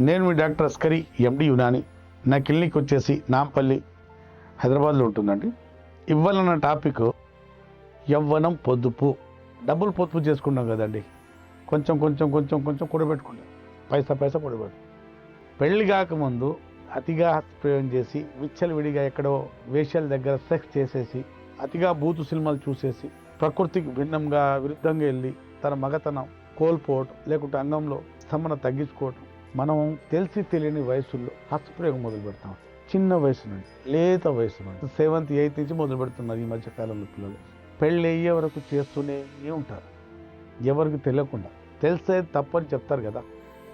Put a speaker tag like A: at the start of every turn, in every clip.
A: నేను మీ డాక్టర్ అస్కరి ఎండి యునాని. నా క్లినిక్ వచ్చేసి నాంపల్లి హైదరాబాద్లో ఉంటుందండి. ఇవ్వాలన్న నా టాపిక్ యవ్వనం పొదుపు. డబ్బులు పొదుపు చేసుకున్నాం కదండి. కొంచెం కొంచెం కొంచెం కొంచెం కూడబెట్టుకున్నాం పైసా పైసా కూడబెట్టు పెళ్ళి కాకముందు అతిగా ప్రయోగం చేసి విచ్చలవిడిగా ఎక్కడో వేషాల దగ్గర సెక్స్ చేసేసి అతిగా బూతు సినిమాలు చూసేసి ప్రకృతికి భిన్నంగా విరుద్ధంగా వెళ్ళి తన మగతనం కోల్పోవటం లేకుంటే అంగంలో స్తంభన తగ్గించుకోవటం మనం తెలిసి తెలియని వయసుల్లో హస్తప్రయోగం మొదలు పెడతాం. చిన్న వయసు నుండి లేత వయసు నుండి. సెవెంత్ ఎయిత్ నుంచి మొదలు పెడుతున్నారు ఈ మధ్య కాలంలో పిల్లలు. పెళ్ళి అయ్యే వరకు చేస్తూనే ఉంటారు. ఎవరికి తెలియకుండా తెలిసే తప్పని చెప్తారు కదా.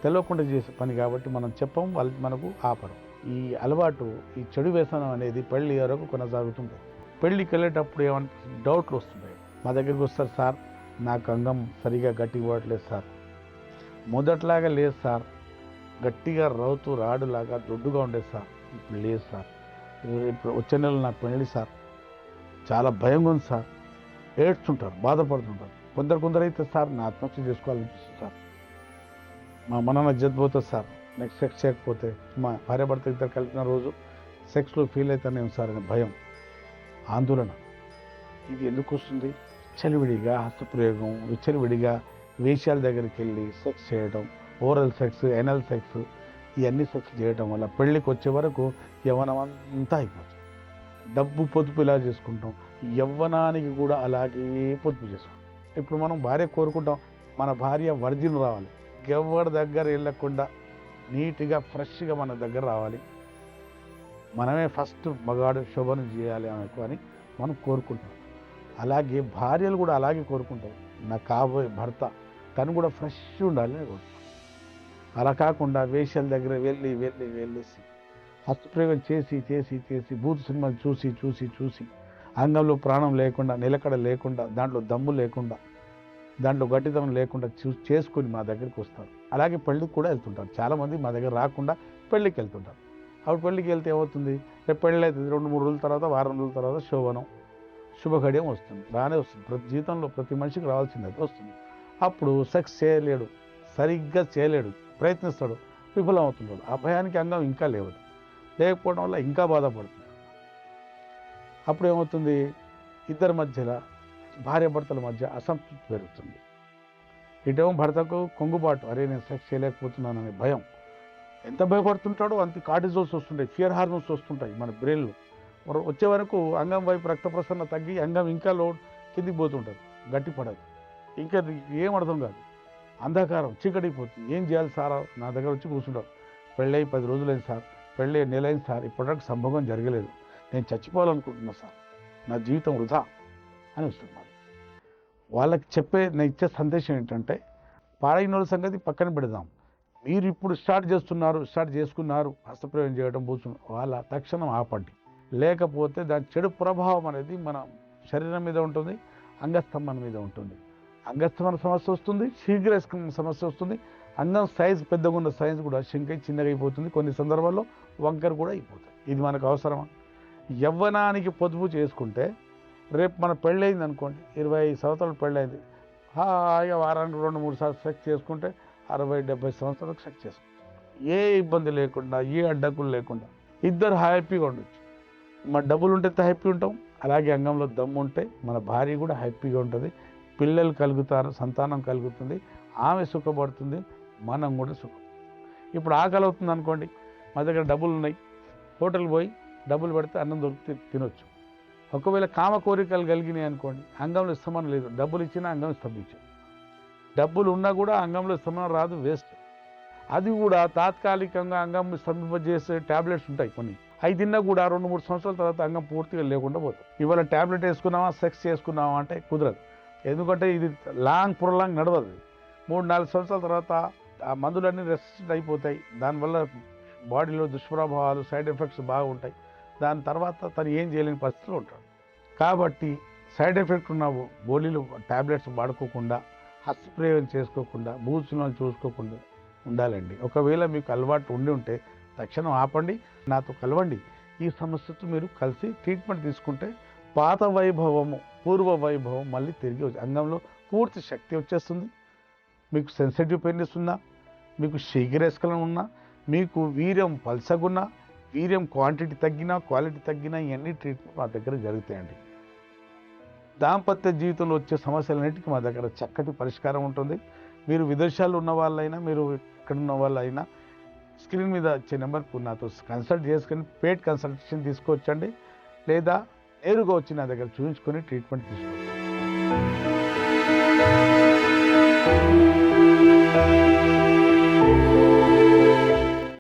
A: తెలియకుండా చేసే పని కాబట్టి మనం చెప్పం వాళ్ళు మనకు ఆపరం. ఈ అలవాటు ఈ చెడు వ్యసనం అనేది పెళ్ళి వరకు కొనసాగుతుంది పెళ్ళికి వెళ్ళేటప్పుడు ఏమంటే డౌట్లు వస్తున్నాయి మా దగ్గరికి వస్తారు సార్ నాకు అంగం సరిగా గట్టి పోవట్లేదు సార్. మొదట్లాగా లేదు సార్. గట్టిగా రౌతు రాడులాగా దొడ్డుగా ఉండేది సార్. ఇప్పుడు లేదు సార్. ఇప్పుడు వచ్చే నెల నాకు పెళ్ళి సార్. చాలా భయంగా ఉంది సార్. ఏడ్చుంటారు బాధపడుతుంటారు. కొందరు కొందరు అయితే సార్ నా ఆత్మహత్య చేసుకోవాలనిపిస్తుంది సార్. మా మనన పోతుంది సార్. నెక్స్ట్ సెక్స్ చేయకపోతే మా భార్య భర్త ఇద్దరు కలిపిన రోజు సెక్స్లో ఫీల్ అవుతానేమో సార్ అనే భయం. ఆందోళన. ఇది ఎందుకు వస్తుంది? విచ్చలవిడిగా హస్తప్రయోగం విచ్చలివిడిగా వేషాల దగ్గరికి వెళ్ళి సెక్స్ చేయడం ఓరల్ సెక్స్ ఎనల్ సెక్స్ ఇవన్నీ సెక్స్ చేయడం వల్ల పెళ్ళికి వచ్చే వరకు యవ్వనం అంతా అయిపోతుంది డబ్బు పొదుపు ఇలా చేసుకుంటాం. యవ్వనానికి కూడా అలాగే పొదుపు చేసుకుంటాం. ఇప్పుడు మనం భార్య కోరుకుంటాం మన భార్య వర్జిన్ రావాలి. ఎవరి దగ్గర వెళ్ళకుండా నీట్గా ఫ్రెష్గా మన దగ్గర రావాలి. మనమే ఫస్ట్ మగాడు శోభనం చేయాలి ఆమెకు అని మనం కోరుకుంటాం. అలాగే భార్యలు కూడా అలాగే కోరుకుంటారు. నా కాబోయే భర్త తను కూడా ఫ్రెష్ ఉండాలి అని అలా కాకుండా వేషాల దగ్గర వెళ్ళి వెళ్ళి వెళ్ళేసి హస్తప్రయోగం చేసి చేసి చేసి భూత సినిమాలు చూసి చూసి చూసి అంగంలో ప్రాణం లేకుండా నిలకడ లేకుండా దాంట్లో దమ్ము లేకుండా దాంట్లో గట్టితనం లేకుండా చూ చేసుకొని మా దగ్గరికి వస్తారు. అలాగే పెళ్ళికి కూడా వెళ్తుంటారు. చాలామంది మా దగ్గర రాకుండా పెళ్ళికి వెళ్తుంటారు. అప్పుడు పెళ్ళికి వెళ్తే ఏమవుతుంది? రేపు పెళ్ళి అవుతుంది. రెండు మూడు రోజుల తర్వాత వారం రోజుల తర్వాత శోభనం శుభఘడియం వస్తుంది. బాగానే వస్తుంది. ప్రతి జీవితంలో ప్రతి మనిషికి రావాల్సింది అది వస్తుంది. అప్పుడు సెక్స్ చేయలేడు. సరిగ్గా చేయలేడు. ప్రయత్నిస్తాడు. విఫలం అవుతున్నాడు ఆ భయానికి అంగం ఇంకా లేవదు లేకపోవడం వల్ల ఇంకా బాధపడుతుంది అప్పుడు ఏమవుతుంది ఇద్దరి మధ్యలో భార్య భర్తల మధ్య అసంతృప్తి పెరుగుతుంది. ఇటేమో భర్తకు కొంగుబాటు అరే నేను సెక్స్ చేయలేకపోతున్నాననే భయం. ఎంత భయపడుతుంటాడో? అంత కార్టిజోల్స్ వస్తుంటాయి ఫియర్ హార్మోన్స్ వస్తుంటాయి మన బ్రెయిన్లో. మరి వచ్చే వరకు అంగం వైపు రక్త ప్రసరణ తగ్గి అంగం ఇంకా లోడ్ కిందికి పోతుంటుంది. గట్టి పడదు ఇంకా ఏం అర్థం కాదు. అంధకారం చీకటిపోతుంది ఏం చేయాలి సార్? నా దగ్గర వచ్చి కూర్చుంటారు. పెళ్ళై పది రోజులైంది సార్. పెళ్ళయి నెలైంది సార్. ఇప్పటివరకు సంభోగం జరగలేదు. నేను చచ్చిపోవాలనుకుంటున్నా సార్. నా జీవితం వృధా అని వస్తున్నారు. వాళ్ళకి చెప్పే నేను ఇచ్చే సందేశం ఏంటంటే పాడైన వాళ్ళ సంగతి పక్కన పెడదాం. మీరు ఇప్పుడు స్టార్ట్ చేస్తున్నారు స్టార్ట్ చేసుకున్నారు హస్తప్రయోగం చేయడం పోతున్న వాళ్ళ తక్షణం ఆపండి. లేకపోతే దాని చెడు ప్రభావం అనేది మన శరీరం మీద ఉంటుంది అంగస్తంభం మీద ఉంటుంది. అంగస్థమైన సమస్య వస్తుంది శీఘ్ర సమస్య వస్తుంది. అంగం సైజ్ పెద్దగా ఉన్న సైజ్ కూడా శంకై చిన్నగా అయిపోతుంది కొన్ని సందర్భాల్లో వంకర కూడా అయిపోతుంది. ఇది మనకు అవసరమా? యవ్వనానికి పొదుపు చేసుకుంటే రేపు మన పెళ్ళయింది అనుకోండి ఇరవై సంవత్సరాలు పెళ్ళయింది. హాయిగా వారానికి రెండు మూడు సార్లు సెక్స్ చేసుకుంటే అరవై డెబ్బై సంవత్సరాలకు సెక్స్ చేసుకుంటాం. ఏ ఇబ్బంది లేకుండా ఏ అడ్డకులు లేకుండా ఇద్దరు హ్యాపీగా ఉండొచ్చు. మన డబ్బులు ఉంటే హ్యాపీ ఉంటాం? అలాగే అంగంలో దమ్ము ఉంటే మన భార్య కూడా హ్యాపీగా ఉంటుంది. పిల్లలు కలుగుతారు సంతానం కలుగుతుంది ఆమె సుఖపడుతుంది మనం కూడా సుఖం. ఇప్పుడు ఆకలి అవుతుంది అనుకోండి మా దగ్గర డబ్బులు ఉన్నాయి హోటల్ పోయి డబ్బులు పెడితే అన్నం దొరికి తినొచ్చు. ఒకవేళ కామ కోరికలు కలిగినాయి అనుకోండి అంగంలో ఇస్తామని లేదు డబ్బులు ఇచ్చినా అంగం స్తంభించాం డబ్బులు ఉన్నా కూడా అంగంలో ఇస్తామని రాదు వేస్ట్. అది కూడా తాత్కాలికంగా అంగం స్తంభింపజేసే ట్యాబ్లెట్స్ ఉంటాయి కొన్ని. అవి తిన్నా కూడా రెండు మూడు సంవత్సరాల తర్వాత అంగం పూర్తిగా లేకుండా పోతుంది. ఇవాళ ట్యాబ్లెట్ వేసుకున్నామా సెక్స్ చేసుకున్నామా అంటే కుదరదు. ఎందుకంటే ఇది లాంగ్ ప్రొలాంగ్ నడవదు. మూడు నాలుగు సంవత్సరాల తర్వాత ఆ మందులన్నీ రెసిస్టెంట్ అయిపోతాయి. దానివల్ల బాడీలో దుష్ప్రభావాలు సైడ్ ఎఫెక్ట్స్ బాగుంటాయి. దాని తర్వాత తను ఏం చేయలేని పరిస్థితిలో ఉంటాడు. కాబట్టి సైడ్ ఎఫెక్ట్ ఉన్న గోళీలు ట్యాబ్లెట్స్ వాడుకోకుండా హస్తప్రయోగం చేసుకోకుండా బూచులను చూసుకోకుండా ఉండాలండి. ఒకవేళ మీకు అలవాటు ఉండి ఉంటే తక్షణం ఆపండి నాతో కలవండి. ఈ సమస్యతో మీరు కలిసి ట్రీట్మెంట్ తీసుకుంటే పాత వైభవము పూర్వ వైభవం మళ్ళీ తిరిగి వచ్చి అంగంలో పూర్తి శక్తి వచ్చేస్తుంది. మీకు సెన్సిటివ్ పెయిన్స్ ఉన్నా మీకు షీగరేస్కలం ఉన్నా మీకు వీర్యం పల్సగున్నా వీర్యం క్వాంటిటీ తగ్గినా క్వాలిటీ తగ్గినా ఇవన్నీ ట్రీట్మెంట్ మా దగ్గర జరుగుతాయండి. దాంపత్య జీవితంలో వచ్చే సమస్యలన్నిటికీ మా దగ్గర చక్కటి పరిష్కారం ఉంటుంది. మీరు విదేశాల్లో ఉన్న వాళ్ళైనా మీరు ఇక్కడ ఉన్న వాళ్ళైనా స్క్రీన్ మీద వచ్చే నెంబర్కు నాతో కన్సల్ట్ చేసుకొని పేడ్ కన్సల్టేషన్ తీసుకోవచ్చండి. లేదా నేరుగా వచ్చి నా దగ్గర చూపించుకొని ట్రీట్మెంట్ తీసుకోండి